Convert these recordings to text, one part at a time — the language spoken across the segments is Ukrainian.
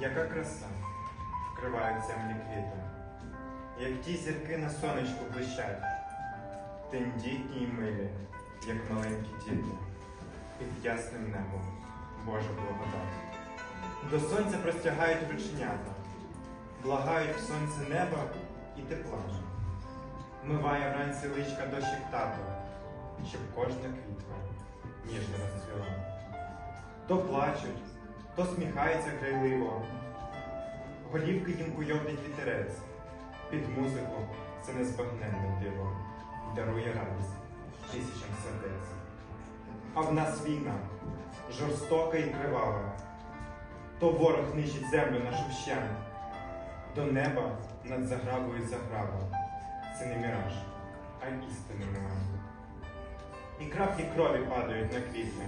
Яка краса вкривають землі квіти, як ті зірки на сонечку блищать, тендітні й милі, як маленькі діти, під ясним небом Божа благодать. До сонця простягають рученята, благають в сонце неба і тепла. Миває вранці личка дощик тато, щоб кожна квітка ніжно розцвіла. То плачуть, то сміхається грайливо, голівки їм куйовдить вітерець, під музику це незбагненне диво, дарує радість тисячам сердець. А в нас війна жорстока і кривава, то ворог нищить землю нашу вщент, до неба над заграбою заграва. Це не міраж, а істини немає. І краплі крові падають на квіти,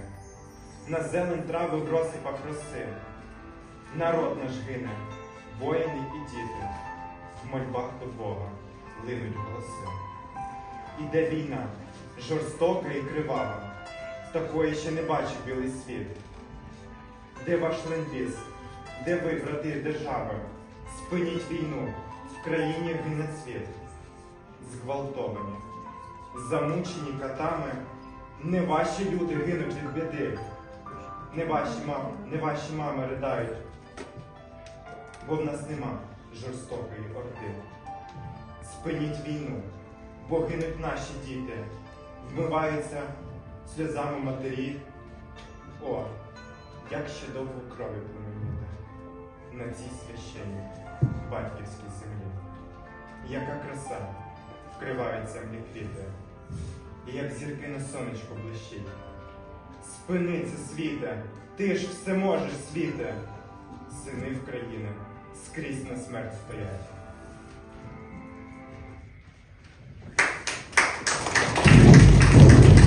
на зелень трави в розсипах роси. Народ наш гине, воїни і діти, в мольбах до Бога линуть голоси. Іде війна, жорстока і кривава, такої ще не бачив білий світ. Де ваш ленд-ліз? Де ви, брати держави? Спиніть війну, в країні гине світ. Зґвалтовані, замучені катами, не ваші люди гинуть від біди, не ваші мами, не ваші мами ридають, бо в нас нема жорстокої орди. Спиніть війну, бо гинуть наші діти, вмиваються сльозами матері. О, як ще довго крові племеніти на цій священній батьківській землі. Яка краса вкривають землі квіти, і як зірки на сонечку блищить. Спиниться світе, ти ж все можеш, світе. Сини в країни скрізь на смерть стоять.